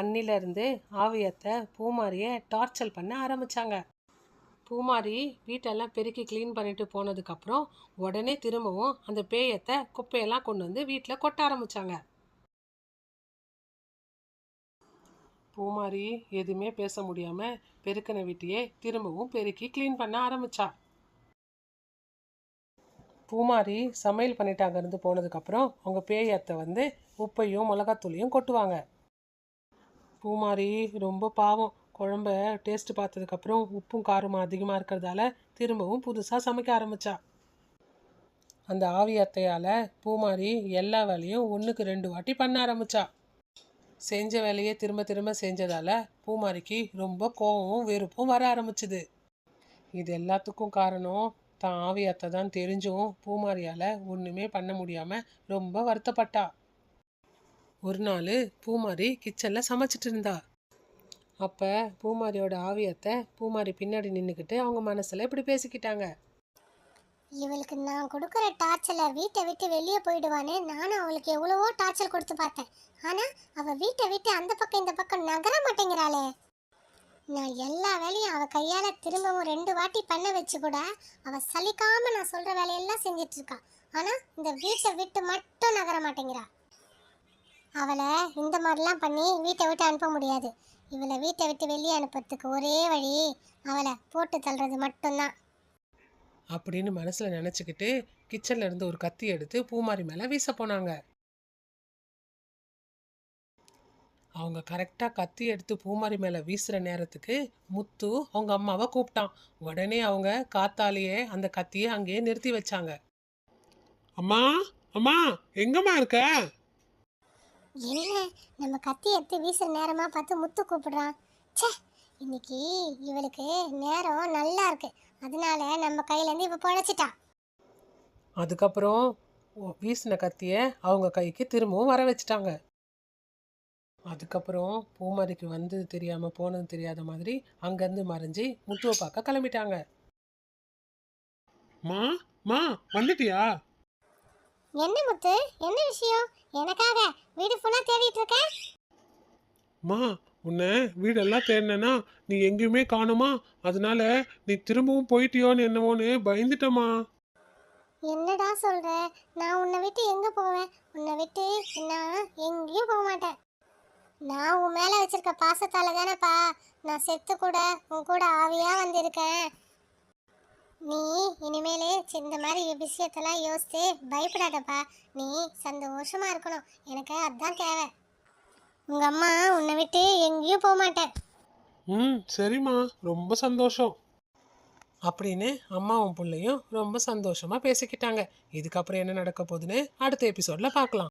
அன்னிலிருந்து ஆவியத்தை பூமாரியை torture பண்ண ஆரம்பித்தாங்க பூமாரி வீட்டெல்லாம் பெருக்கி க்ளீன் பண்ணிட்டு போனதுக்கப்புறம் உடனே திரும்பவும் அந்த பேயத்தை குப்பையெல்லாம் கொண்டு வந்து வீட்டில் கொட்ட ஆரம்பித்தாங்க பூமாரி எதுவுமே பேச முடியாமல் பெருக்கின வீட்டையே திரும்பவும் பெருக்கி க்ளீன் பண்ண ஆரம்பித்தா பூமாரி சமையல் பண்ணிட்டு அங்கேருந்து போனதுக்கப்புறம் அவங்க பேயத்தை வந்து உப்பையும் மிளகாத்தூளையும் கொட்டுவாங்க. பூமாரி ரொம்ப பாவம். குழம்ப டேஸ்ட் பார்த்ததுக்கப்புறம் உப்பும் காரமும் அதிகமாக இருக்கிறதால திரும்பவும் புதுசாக சமைக்க ஆரம்பித்தா அந்த ஆவி அத்தையால் பூமாரி எல்லா வேலையும் ஒன்றுக்கு ரெண்டு வாட்டி பண்ண ஆரம்பித்தா செஞ்ச வேலையை திரும்ப திரும்ப செஞ்சதால் பூமாரிக்கு ரொம்ப கோபமும் வெறுப்பும் வர ஆரம்பிச்சுது. இது எல்லாத்துக்கும் காரணம் தான் ஆவி அத்தை தான் தெரிஞ்சும் பூமாரியால் ஒன்றுமே பண்ண முடியாமல் ரொம்ப வருத்தப்பட்டா. ஒரு நாள் பூமாரி கிச்சனில் சமைச்சிட்டு இருந்தா அப்போ பூமாரியோட ஆவியத்தை பூமாரி பின்னாடி நின்றுக்கிட்டு அவங்க மனசில் இப்படி பேசிக்கிட்டாங்க. இவளுக்கு நான் கொடுக்குற டார்ச்சரில் வீட்டை விட்டு வெளியே போயிடுவானே நானும் அவளுக்கு எவ்வளவோ டார்ச்சர் கொடுத்து பார்த்தேன். ஆனால் அவள் வீட்டை விட்டு அந்த பக்கம் இந்த பக்கம் நகர மாட்டேங்கிறாளே. நான் எல்லா வேலையும் அவள் கையால் திரும்பவும் ரெண்டு வாட்டி பண்ண வச்சு கூட அவள் சலிக்காமல் நான் சொல்கிற வேலையெல்லாம் செஞ்சிட்டு இருக்கா. ஆனால் இந்த வீட்டை விட்டு மட்டும் நகர மாட்டேங்கிறா. அவளை இந்த மாதிரிலாம் பண்ணி வீட்டை விட்டு அனுப்ப முடியாது. இவளை வீட்டை விட்டு வெளியே அனுப்புறதுக்கு ஒரே வழி அவளை போட்டு தள்ளுறது மட்டும்தான். அப்படின்னு மனசில் நினச்சிக்கிட்டு கிச்சன்ல இருந்து ஒரு கத்தி எடுத்து பூமாரி மேலே வீச போனாங்க. அவங்க கரெக்டாக கத்தி எடுத்து பூமாரி மேலே வீசுகிற நேரத்துக்கு முத்து அவங்க அம்மாவை கூப்பிட்டான். உடனே அவங்க காத்தாலேயே அந்த கத்தியை அங்கேயே நிறுத்தி வச்சாங்க. அம்மா அம்மா எங்கம்மா இருக்க? என்ன? நம்ம கத்தி எடுத்து வீசுற நேரமா பார்த்து முத்து கூப்பிடுறான். ச்சே! இன்னைக்கு இவளுக்கு நேரம் நல்லா இருக்கு. அதனால நம்ம கையிலேருந்து இவ பொழைச்சிட்டா. அதுக்கப்புறம் ஒ- வீசின கத்தியை அவங்க கைக்கு திரும்பவும் வர வச்சுட்டாங்க. அதுக்கப்புறம் பூமாரிக்கு வந்தது தெரியாமல் போனது தெரியாத மாதிரி அங்கேருந்து மறைஞ்சி முத்துவை பார்க்க கிளம்பிட்டாங்க. மா மா வந்துட்டியா? என்ன முத்து? என்ன விஷயம்? எனக்காக வீடு ஃபுல்லா தேடிட்டு இருக்க மா உன்னை வீடெல்லாம் தேடினேன்னா நீ எங்கேயுமே காணுமா? அதனால நீ திரும்பவும் போயிட்டியோன்னு என்னவோன்னு பயந்துட்டமா என்னடா சொல்ற? நான் உன்னை விட்டு எங்க போவேன்? உன்னை விட்டு நான் எங்கேயும் போக மாட்டேன். நான் உன் மேல வச்சிருக்க பாசத்தால தானேப்பா நான் செத்து கூட உன் கூட ஆவியா வந்திருக்கேன். நீ இனிமேலே இந்த மாதிரி விஷயத்தெல்லாம் யோசித்து பயப்படாதப்பா. நீ சந்தோஷமா இருக்கணும். எனக்கு அதான் தேவை. உங்க அம்மா உன்னை விட்டு எங்கேயும் போக மாட்டேன். ம் சரிம்மா. ரொம்ப சந்தோஷம். அப்படின்னு அம்மாவும் பிள்ளையும் ரொம்ப சந்தோஷமா பேசிக்கிட்டாங்க. இதுக்கப்புறம் என்ன நடக்க போகுதுன்னு அடுத்த எபிசோட்ல பார்க்கலாம்.